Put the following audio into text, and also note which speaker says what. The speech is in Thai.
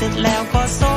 Speaker 1: เสร็จแล้วก็ส้